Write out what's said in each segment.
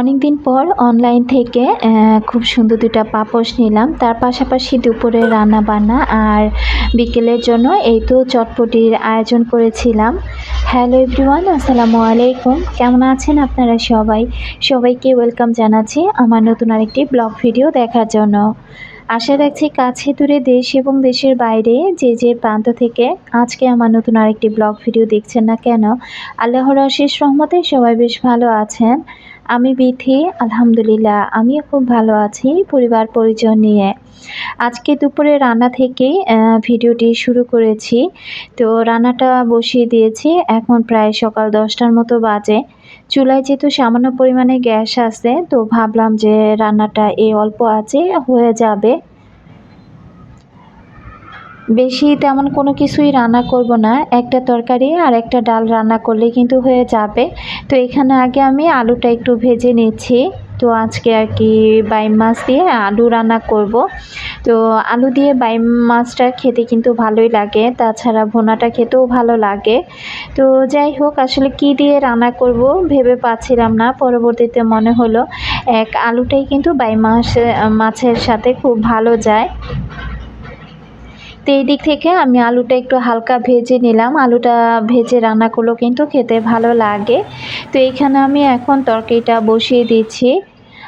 অনেক দিন পর অনলাইন থেকে খুব সুন্দর দুটা পাপোশ নিলাম। তার পাশাপাশি দুপুরে রান্না বান্না আর বিকেলের জন্য এই তো চটপটির আয়োজন করেছিলাম। হ্যালো এভরিওয়ান আসসালামু আলাইকুম। কেমন আছেন আপনারা সবাই? সবাইকে ওয়েলকাম জানাচ্ছি আমার নতুন আরেকটি ব্লগ ভিডিও দেখার জন্য। আশা রাখছি কাছে দূরে দেশ এবং দেশের বাইরে যে যে প্রান্ত থেকে আজকে আমার নতুন আরেকটি ব্লগ ভিডিও দেখছেন না কেন, আল্লাহর আশিস রহমতে সবাই বেশ ভালো আছেন। আমি বিথি, আলহামদুলিল্লাহ, আমিও খুব ভালো আছি পরিবার পরিজন নিয়ে। আজকে দুপুরে রান্না থেকেই ভিডিওটি শুরু করেছি। তো রান্নাটা বসিয়ে দিয়েছি, এখন প্রায় সকাল দশটার মতো বাজে। চুলায় যেহেতু সামান্য পরিমাণে গ্যাস আছে, তো ভাবলাম যে রান্নাটা এই অল্প আছে, হয়ে যাবে। বেশি তেমন কোনো কিছুই রান্না করব না, একটা তরকারি আর একটা ডাল রান্না করলে কিন্তু হয়ে যাবে। তো এখানে আগে আমি আলুটা একটু ভেজে নিচ্ছি। তো আজকে আর কি বাইম মাছ দিয়ে আলু রান্না করব। তো আলু দিয়ে বাইম মাছটা খেতে কিন্তু ভালোই লাগে, তাছাড়া ভোনাটা খেতেও ভালো লাগে। তো যাই হোক, আসলে কি দিয়ে রান্না করব ভেবে পাচ্ছিলাম না, পরবর্তীতে মনে হলো এক আলুটাই কিন্তু বাইম মাছ, মাছের সাথে খুব ভালো যায়। তো এই দিক থেকে আমি আলুটা একটু হালকা ভেজে নিলাম। আলুটা ভেজে রান্না করলেও কিন্তু খেতে ভালো লাগে। তো এইখানে আমি এখন তরকারিটা বসিয়ে দিচ্ছি।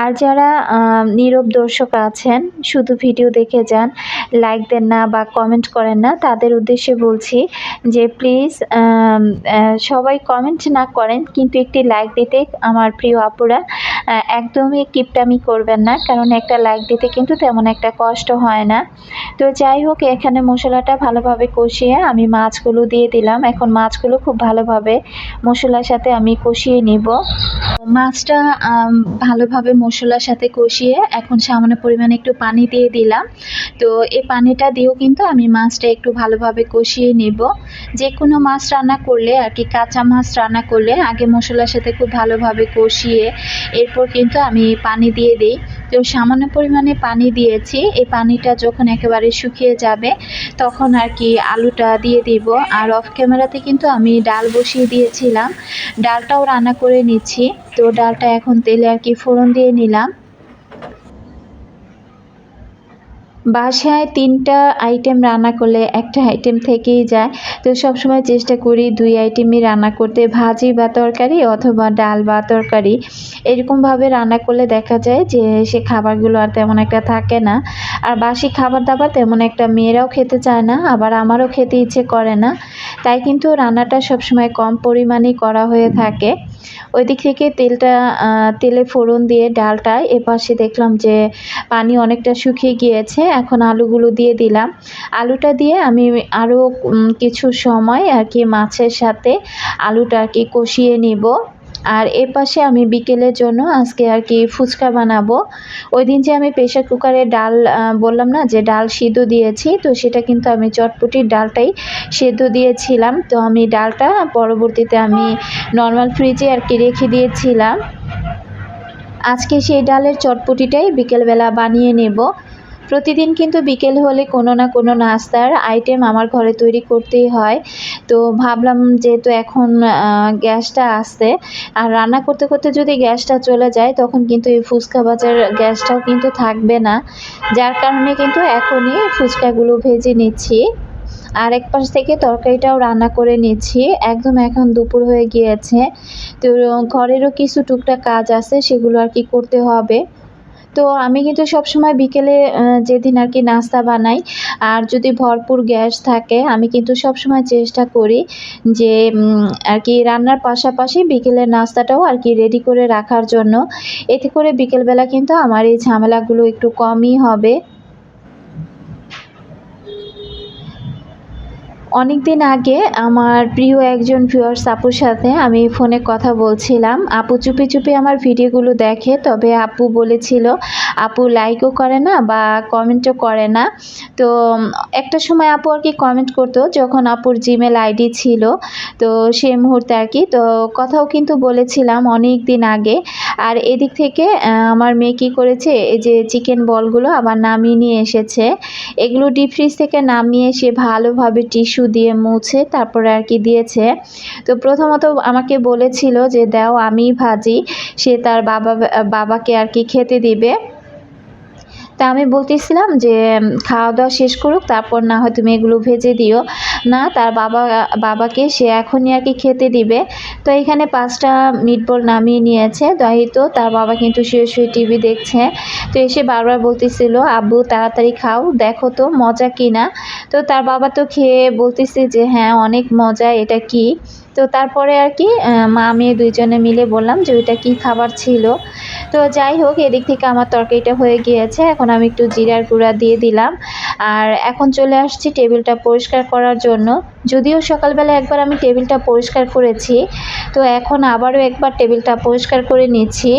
আর যারা নীরব দর্শক আছেন, শুধু ভিডিও দেখে যান লাইক দেন না বা কমেন্ট করেন না, তাদের উদ্দেশ্যে বলছি যে প্লিজ সবাই কমেন্ট না করেন, কিন্তু একটি লাইক দিতে আমার প্রিয় আপুরা একদমই কিপটামি করবেন না, কারণ একটা লাইক দিতে কিন্তু তেমন একটা কষ্ট হয় না। তো যাই হোক, এখানে মশলাটা ভালোভাবে কষিয়ে আমি মাছগুলো দিয়ে দিলাম। এখন মাছগুলো খুব ভালোভাবে মশলার সাথে আমি কষিয়ে নিব। মাছটা ভালোভাবে মশলার সাথে কষিয়ে এখন সামান্য পরিমাণে একটু পানি দিয়ে দিলাম। তো এই পানিটা দিয়েও কিন্তু আমি মাছটা একটু ভালোভাবে কষিয়ে নেব। যে কোনো মাছ রান্না করলে আর কি, কাঁচা মাছ রান্না করলে আগে মশলার সাথে খুব ভালোভাবে কষিয়ে এরপর কিন্তু আমি পানি দিয়ে দিই। তো সামান্য পরিমাণে পানি দিয়েছি। এই পানিটা যখন একেবারে শুকিয়ে যাবে, তখন আর কি আলুটা দিয়ে দিব। আর অফ ক্যামেরাতে কিন্তু আমি ডাল বসিয়ে দিয়েছিলাম। ডালটাও রান্না করে নিচ্ছি। তো ডালটা এখন তেলে আর কি ফোড়ন দিয়ে নিলাম। বাসায় তিনটা আইটেম রান্না করলে একটা আইটেম থেকেই যায়। তো সবসময় চেষ্টা করি দুই আইটেমই রান্না করতে, ভাজি বা তরকারি অথবা ডাল বা তরকারি। এরকমভাবে রান্না করলে দেখা যায় যে সে খাবারগুলো আর তেমন একটা থাকে না। আর বাসি খাবার দাবার তেমন একটা মেয়েরাও খেতে চায় না, আবার আমারও খেতে ইচ্ছে করে না। তাই কিন্তু রান্নাটা সবসময় কম পরিমাণেই করা হয়ে থাকে। ওই দিক থেকে তেলটা তেলে ফোড়ন দিয়ে ডালটা এপাশে দেখলাম যে পানি অনেকটা শুকিয়ে গিয়েছে। এখন আলুগুলো দিয়ে দিলাম। আলুটা দিয়ে আমি আরও কিছু সময় আর কি মাছের সাথে আলুটা আর কি কষিয়ে নিব। আর এ পাশে আমি বিকেলের জন্য আজকে আর কি ফুচকা বানাবো। ওই দিন যে আমি প্রেশার কুকারে ডাল বললাম না যে ডাল সিদ্ধ দিয়েছি, তো সেটা কিন্তু আমি চটপটির ডালটাই সেদ্ধ দিয়েছিলাম। তো আমি ডালটা পরবর্তীতে আমি নর্মাল ফ্রিজে আর কি রেখে দিয়েছিলাম। আজকে সেই ডালের চটপটিটাই বিকেলবেলা বানিয়ে নেব। প্রতিদিন কিন্তু বিকেল হলে কোনো না কোনো নাস্তার আইটেম আমার ঘরে তৈরি করতেই হয়। তো ভাবলাম যেহেতু এখন গ্যাসটা আসছে, আর রান্না করতে করতে যদি গ্যাসটা চলে যায়, তখন কিন্তু এই ফুচকা ভাজার গ্যাসটাও কিন্তু থাকবে না। যার কারণে কিন্তু এখনই ফুচকাগুলো ভেজে নিচ্ছি। আর এক পাশ থেকে তরকারিটাও রান্না করে নিচ্ছি। একদম এখন দুপুর হয়ে গিয়েছে। তো ঘরেরও কিছু টুকটাক কাজ আছে, সেগুলো আর কি করতে হবে। তো আমি কিন্তু সবসময় বিকেলে যেদিন আর কি নাস্তা বানাই, আর যদি ভরপুর গ্যাস থাকে, আমি কিন্তু সবসময় চেষ্টা করি যে আর কি রান্নার পাশাপাশি বিকেলের নাস্তাটাও আর কি রেডি করে রাখার জন্য। এতে করে বিকেলবেলা কিন্তু আমার এই ঝামেলাগুলো একটু কমই হবে। অনেক দিন আগে আমার প্রিয় একজন ভিউয়ার্স আপুর সাথে আমি ফোনে কথা বলছিলাম। আপু চুপি চুপি আমার ভিডিওগুলো দেখে, তবে আপু বলেছিল আপু লাইকও করে না বা কমেন্টও করে না। তো একটা সময় আপু আর কি কমেন্ট করতো যখন আপুর জিমেল আইডি ছিল। তো সেই মুহূর্তে আর কি, তো কথাও কিন্তু বলেছিলাম অনেক দিন আগে। আর এদিক থেকে আমার মেয়ে কী করেছে, এই যে চিকেন বলগুলো আবার নামিয়ে নিয়ে এসেছে। এগুলো ডিপ ফ্রিজ থেকে নামিয়ে সে ভালোভাবে টিস্যু দিয়ে মুছে তারপরে আর কি দিয়েছে। তো প্রথমত আমাকে বলেছিল যে, দাও আমি ভাজি। সে তার বাবা, বাবাকে আর কি খেতে দিবে। তা আমি বলতেছিলাম যে খাওয়া দাওয়া শেষ করুক, তারপর না হয় তুমি এগুলো ভেজে দিও। না, তার বাবা, বাবাকে সে এখনই আর কি খেতে দিবে। তো এখানে পাঁচটা মিটবল নামিয়ে নিয়েছে। তো তার বাবা কিন্তু শুয়ে শুয়ে টিভি দেখছে। তো এসে বারবার বলতেছিল, আব্বু, তাড়াতাড়ি খাও, দেখো তো মজা কি না তো তার বাবা তো খেয়ে বলতেছে যে হ্যাঁ অনেক মজা, এটা কি? তো তারপরে আর কি মা মেয়ে দুইজনে মিলে বললাম যে ওইটা কী খাবার ছিল। তো যাই হোক, এদিক থেকে আমার তরকারিটা হয়ে গিয়েছে, এখন আমি একটু জিরার গুঁড়া দিয়ে দিলাম। আর এখন চলে আসছি টেবিলটা পরিষ্কার করার জন্য। যদিও সকালবেলা একবার আমি টেবিলটা পরিষ্কার করেছি, তো এখন আবারও একবার টেবিলটা পরিষ্কার করে নিচ্ছি।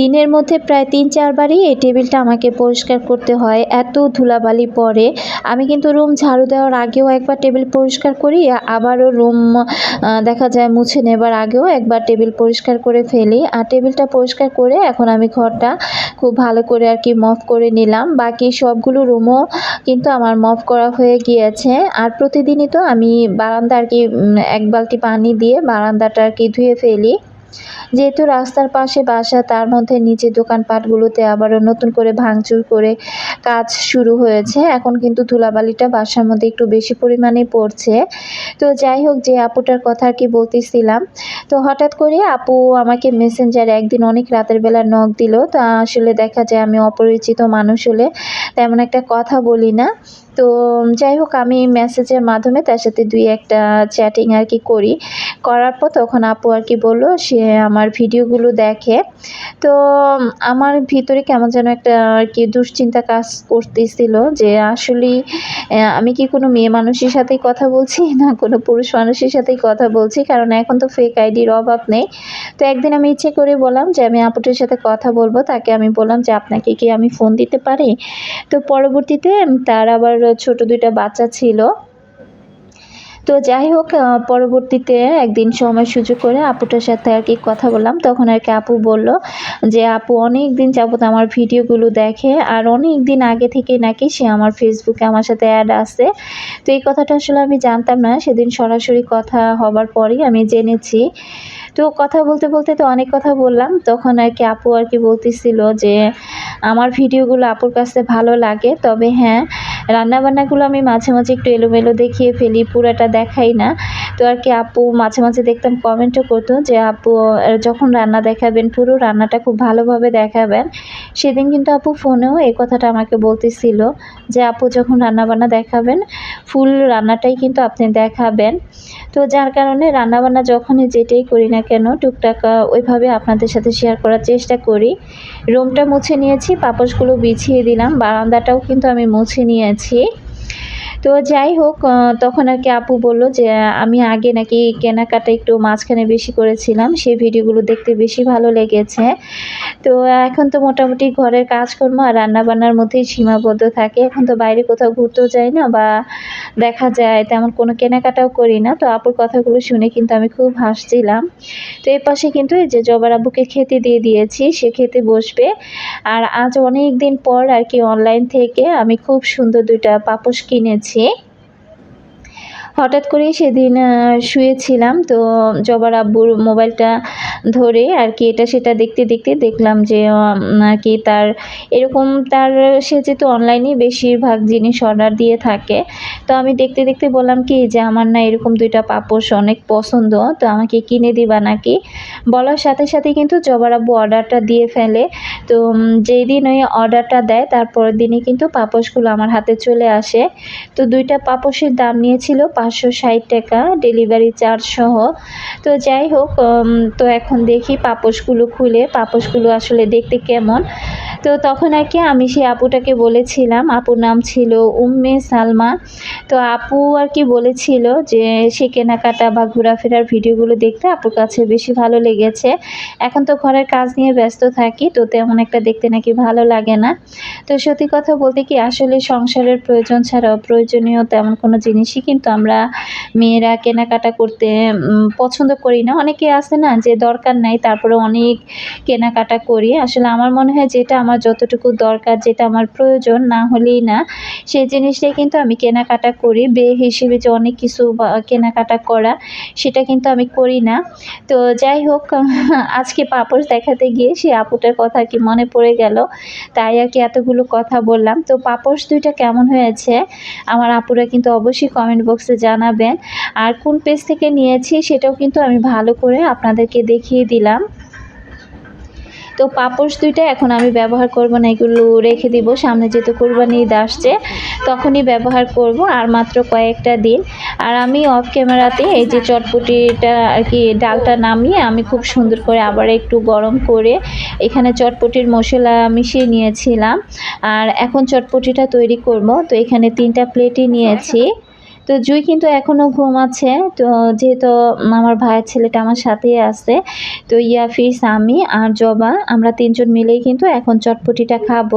দিনের মধ্যে প্রায় তিন, চারবারই এই টেবিলটা আমাকে পরিষ্কার করতে হয়। এত ধুলাবালি পড়ে আমি কিন্তু রুম ঝাড়ু দেওয়ার আগেও একবার টেবিল পরিষ্কার করি, আবারও রুম দেখা যায় মুছে নেবার আগেও একবার টেবিল পরিষ্কার করে ফেলি। আর টেবিলটা পরিষ্কার করে এখন আমি ঘরটা খুব ভালো করে আর কি মফ করে নিলাম। বাকি সবগুলো রুমও কিন্তু আমার মফ করা হয়ে গিয়েছে। আর প্রতিদিনই তো আমি বারান্দা আর কি এক বালতি পানি দিয়ে বারান্দাটা আর কি ধুয়ে ফেলি। যেহেতু রাস্তার পাশে বাসা, তার মধ্যে নিচে দোকানপাটগুলোতে আবারও নতুন করে ভাঙচুর করে কাজ শুরু হয়েছে। এখন কিন্তু ধুলাবালিটা বাসার মধ্যে একটু বেশি পরিমাণে পড়ছে। তো যাই হোক, যে আপুটার কথা আর কি বলতেছিলাম, তো হঠাৎ করে আপু আমাকে মেসেঞ্জারে একদিন অনেক রাতের বেলা নখ দিল। তা আসলে দেখা যায় আমি অপরিচিত মানুষ হলে তেমন একটা কথা বলি না। তো যাই হোক, আমি মেসেজের মাধ্যমে তার সাথে দুই একটা চ্যাটিং আর কি করি। করার পর তখন আপু আর কি বলল, সে আমার ভিডিওগুলো দেখে। তো আমার ভিতরে কেমন যেন একটা আর কি দুশ্চিন্তা কাজ করতেছিল যে আসলে আমি কি কোনো মেয়ে মানুষের সাথেই কথা বলছি না কোনো পুরুষ মানুষের সাথেই কথা বলছি? কারণ এখন তো ফেক আইডির অভাব নেই। তো একদিন আমি ইচ্ছে করে বললাম যে, আমি আপুটির সাথে কথা বলব। তাকে আমি বললাম যে, আপনাকে কি আমি ফোন দিতে পারি? তো পরবর্তীতে তার আবার ছোট দুইটা বাচ্চা ছিল। তো যাই হোক পরবর্তীতে একদিন সময় সুযোগ করে আপুটার সাথে আর কি কথা বললাম। তখন আর কি আপু বলল যে, আপু অনেক দিন যাবত আমার ভিডিওগুলো দেখে আর অনেক দিন আগে থেকে নাকি সে আমার ফেসবুকে আমার সাথে অ্যাড আছে। তো এই কথাটা আসলে আমি জানতাম না। সেদিন সরাসরি কথা হবার পরেই আমি জেনেছি তো কথা বলতে বলতে তো অনেক কথা বললাম। তখন আর কি আপু আর কি বলতেছিল যে, আমার ভিডিওগুলো আপুর কাছে ভালো লাগে, তবে হ্যাঁ রান্নাবান্নাগুলো আমি মাঝে মাঝে একটু এলোমেলো দেখিয়ে ফেলি, পুরাটা দেখাই না। তো আর কি আপু মাঝে মাঝে দেখতাম কমেন্টও করতো যে, আপু যখন রান্না দেখাবেন, পুরো রান্নাটা খুব ভালোভাবে দেখাবেন। সেদিন কিন্তু আপু ফোনেও এই কথাটা আমাকে বলতেছিল যে, আপু, যখন রান্নাবান্না দেখাবেন, ফুল রান্নাটাই কিন্তু আপনি দেখাবেন। তো যার কারণে রান্নাবান্না যখনই যেটাই করি না কেন? টুকটাক ওইভাবে আপনাদের সাথে শেয়ার করার চেষ্টা করি। রুমটা মুছে নিয়েছি পাপোশগুলো বিছিয়ে দিলাম, বারান্দাটাও কিন্তু আমি মুছে নিয়েছি। তো যাই হোক তখন আর কি আপু বলল যে, আমি আগে নাকি কেনাকাটা একটু মাঝখানে বেশি করেছিলাম, সেই ভিডিওগুলো দেখতে বেশি ভালো লেগেছে। তো এখন তো মোটামুটি ঘরের কাজকর্ম আর রান্নাবান্নার মধ্যেই সীমাবদ্ধ থাকে। এখন তো বাইরে কোথাও ঘুরতেও যাই না বা দেখা যায়, তেমন কোনো কেনাকাটাও করি না। তো আপুর কথাগুলো শুনে কিন্তু আমি খুব হাসছিলাম। তো এর পাশে কিন্তু এই যে জবার আব্বুকে খেতে দিয়ে দিয়েছি, সে খেতে বসবে। আর আজ অনেক দিন পর আর কি অনলাইন থেকে আমি খুব সুন্দর দুইটা পাপোশ কিনেছি। হঠাৎ করে সেদিন শুয়েছিলাম। তো জবার আব্বুর মোবাইলটা ধরে আর কি এটা সেটা দেখতে দেখতে দেখলাম যে আর কি তার এরকম তার সে যেহেতু অনলাইনে বেশিরভাগ জিনিস অর্ডার দিয়ে থাকে। তো আমি দেখতে দেখতে বললাম কি যে, আমার না এরকম দুইটা পাপোশ অনেক পছন্দ, তো আমাকে কিনে দিবা নাকি? বলার সাথে সাথে কিন্তু জবার আব্বু অর্ডারটা দিয়ে ফেলে। তো যেই দিন ওই অর্ডারটা দেয় তারপরের দিনই কিন্তু পাপোশগুলো আমার হাতে চলে আসে। তো, দুইটা পাপোশের দাম নিয়েছিল পাঁচশো ষাট টাকা, ডেলিভারি চার্জ সহ। তো, যাই হোক তো এখন দেখি পাপোশগুলো খুলে পাপোশগুলো আসলে দেখতে কেমন। তো, তখন আর কি আমি সেই আপুটাকে বলেছিলাম, আপুর নাম ছিল উম্মে সালমা। তো, আপু আর কি বলেছিল যে, সে কেনাকাটা বা ঘোরাফেরার ভিডিওগুলো দেখতে আপুর কাছে বেশি ভালো লেগেছে। এখন তো ঘরের কাজ নিয়ে ব্যস্ত থাকি, তো তেমন একটা দেখতে নাকি ভালো লাগে না। তো সত্যি কথা বলতে কি, আসলে সংসারের প্রয়োজন ছাড়াও প্রয়োজনীয় তেমন কোনো জিনিসই কিন্তু আমরা মেয়েরা কেনাকাটা করতে পছন্দ করি না। অনেকে আছে না যে দরকার নাই তারপরে অনেক কেনাকাটা করি। আসলে আমার মনে হয় যেটা আমার যতটুকু দরকার, যেটা আমার প্রয়োজন না হলেই না, সেই জিনিসটাই কিন্তু আমি কেনাকাটা করি। বে হিসেবে যে অনেক কিছু কেনাকাটা করা, সেটা কিন্তু আমি করি না। তো যাই হোক, আজকে পাপড় দেখাতে গিয়ে সেই আপুটার কথা কি মনে পড়ে গেল। তাই আর কি এতগুলো কথা বললাম। তো পাপোশ দুইটা কেমন হয়েছে? আমার আপুরা কিন্তু অবশ্যই কমেন্ট বক্সে জানাবেন। আর কোন পেজ থেকে নিয়েছি সেটাও কিন্তু আমি ভালো করে আপনাদেরকে দেখিয়ে দিলাম। তো পাপোশ দুইটা এখন আমি ব্যবহার করব না, এগুলো রেখে দিব। সামনে যেহেতু কোরবানি ঈদ আসছে, তখনই ব্যবহার করব। আর মাত্র কয়েকটা দিন। আর আমি অফ ক্যামেরাতে এই যে চটপটিটা আর কি ডালটা নামিয়ে আমি খুব সুন্দর করে আবার একটু গরম করে এখানে চটপটির মশলা মিশিয়ে নিয়েছিলাম। আর এখন চটপটিটা তৈরি করব। তো এখানে তিনটা প্লেটই নিয়েছি। তো জুই কিন্তু এখনও ঘুমাচ্ছে। তো যেহেতু আমার ভাইয়ের ছেলেটা আমার সাথেই আছে, তো ইয়াফিস, আমি আর জবা, আমরা তিনজন মিলেই কিন্তু এখন চটপটিটা খাব।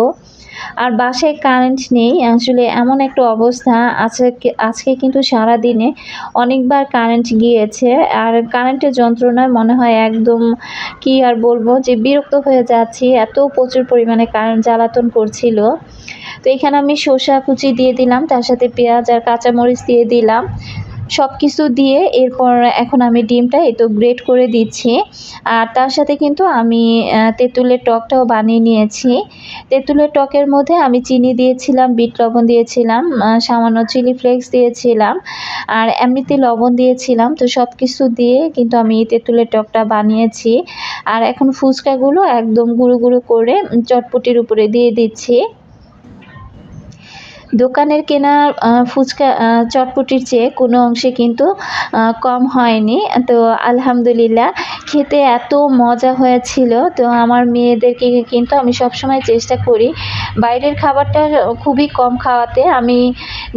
আর বাসায় কারেন্ট নেই। আসলে এমন একটা অবস্থা। আজকে আজকে কিন্তু সারা দিনে অনেকবার কারেন্ট গিয়েছে। আর কারেন্টের যন্ত্রণায় মনে হয় একদম কি আর বলব যে বিরক্ত হয়ে যাচ্ছি। এত প্রচুর পরিমাণে কারেন্ট জ্বালাতন করছিল। তো এখানে আমি শসা কুচি দিয়ে দিলাম, তার সাথে পেঁয়াজ আর কাঁচামরিচ দিয়ে দিলাম। সব কিছু দিয়ে এরপর এখন আমি ডিমটা এই তো গ্রেট করে দিচ্ছি। আর তার সাথে কিন্তু আমি তেঁতুলের টকটাও বানিয়ে নিয়েছি। তেঁতুলের টকের মধ্যে আমি চিনি দিয়েছিলাম, বিট লবণ দিয়েছিলাম সামান্য চিলি ফ্লেক্স দিয়েছিলাম, আর এমনিতে লবণ দিয়েছিলাম। তো সব কিছু দিয়ে কিন্তু আমি তেঁতুলের টকটা বানিয়েছি। আর এখন ফুচকাগুলো একদম গুঁড়ো গুঁড়ো করে চটপটির উপরে দিয়ে দিচ্ছি। দোকানের কেনা ফুচকা চটপটির চেয়ে কোনো অংশে কিন্তু কম হয়নি। তো আলহামদুলিল্লাহ খেতে এত মজা হয়েছিল। তো আমার মেয়েদেরকে কিন্তু আমি সবসময় চেষ্টা করি। বাইরের খাবারটা খুবই কম খাওয়াতে। আমি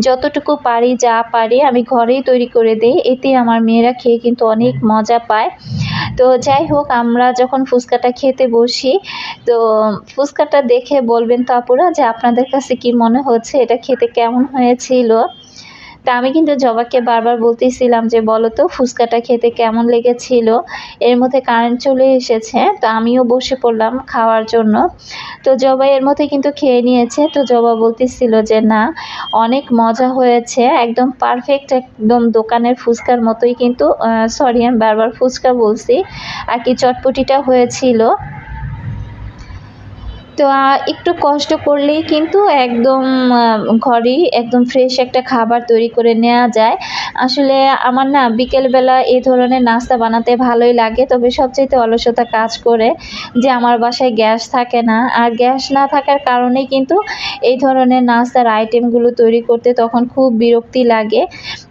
যতটুকু পারি, যা পারি, আমি ঘরেই তৈরি করে দিই। এতে আমার মেয়েরা খেয়ে কিন্তু অনেক মজা পায়। তো যাই হোক, আমরা যখন ফুচকাটা খেতে বসি, তো ফুচকাটা দেখে বলবেন তো আপুরা যে আপনাদের কাছে কি মনে হচ্ছে? এটা খেতে কেমন হয়েছিল? তা আমি কিন্তু জবাকে বারবার বলতেছিলাম যে, বলো তো, ফুচকাটা খেতে কেমন লেগেছিল? এর মধ্যে কারেন্ট চলে এসেছে, তো আমিও বসে পড়লাম খাওয়ার জন্য। তো জবা এর মধ্যে কিন্তু খেয়ে নিয়েছে। তো জবা বলতেছিল যে, না, অনেক মজা হয়েছে, একদম পারফেক্ট একদম দোকানের ফুচকার মতোই কিন্তু সরি আমি বারবার ফুচকা বলছি। আর কি চটপটিটা হয়েছিল তো একটু কষ্ট করলেই কিন্তু একদম ঘরেই একদম ফ্রেশ একটা খাবার তৈরি করে নেওয়া যায়। আসলে আমার না বিকেলবেলা এই ধরনের নাস্তা বানাতে ভালোই লাগে, তবে সবচেয়ে অলসতা কাজ করে যে আমার বাসায় গ্যাস থাকে না। আর গ্যাস না থাকার কারণেই কিন্তু এই ধরনের নাস্তার আইটেমগুলো তৈরি করতে তখন খুব বিরক্তি লাগে।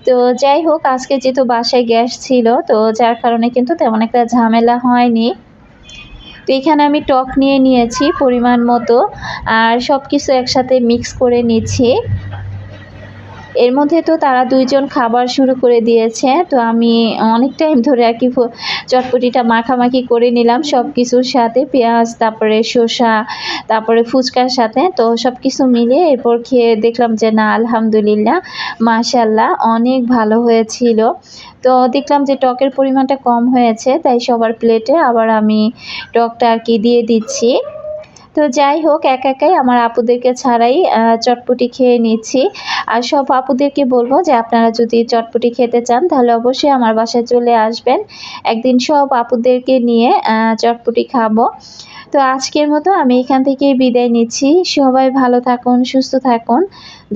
তো যাই হোক, আজকে যেহেতু বাসায় গ্যাস ছিল, তো যার কারণে কিন্তু তেমন একটা ঝামেলা হয়নি। তো এখানে আমি টক নিয়ে নিয়েছি পরিমাণ মতো, আর সব কিছু একসাথে মিক্স করে নিচ্ছি। এর মধ্যে তো তারা দুইজন খাবার শুরু করে দিয়েছে, তো আমি অনেক টাইম ধরে আর কি চটপটিটা মাখামাখি করে নিলাম সব কিছুর সাথে, পেঁয়াজ, তারপরে শসা, তারপরে ফুচকার সাথে, তো সব কিছু মিলিয়ে এরপর খেয়ে দেখলাম যে না, আলহামদুলিল্লাহ মাশাল্লাহ অনেক ভালো হয়েছিল। তো দেখলাম যে টকের পরিমাণটা কম হয়েছে, তাই সবার প্লেটে আবার আমি টকটা আর কি দিয়ে দিচ্ছি। তো যাই হোক, এক একাই আমার আপুদেরকে ছাড়াই চটপটি খেয়ে নিচ্ছি। আর সব আপুদেরকে বলব যে আপনারা যদি চটপটি খেতে চান, তাহলে অবশ্যই আমার বাসায় চলে আসবেন। একদিন সব আপুদেরকে নিয়ে চটপটি খাব। তো আজকের মতো আমি এখান থেকেই বিদায় নিচ্ছি। সবাই ভালো থাকুন, সুস্থ থাকুন।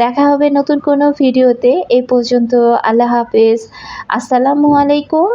দেখা হবে নতুন কোনো ভিডিওতে। এই পর্যন্ত আল্লাহ হাফেজ। আসসালামু আলাইকুম।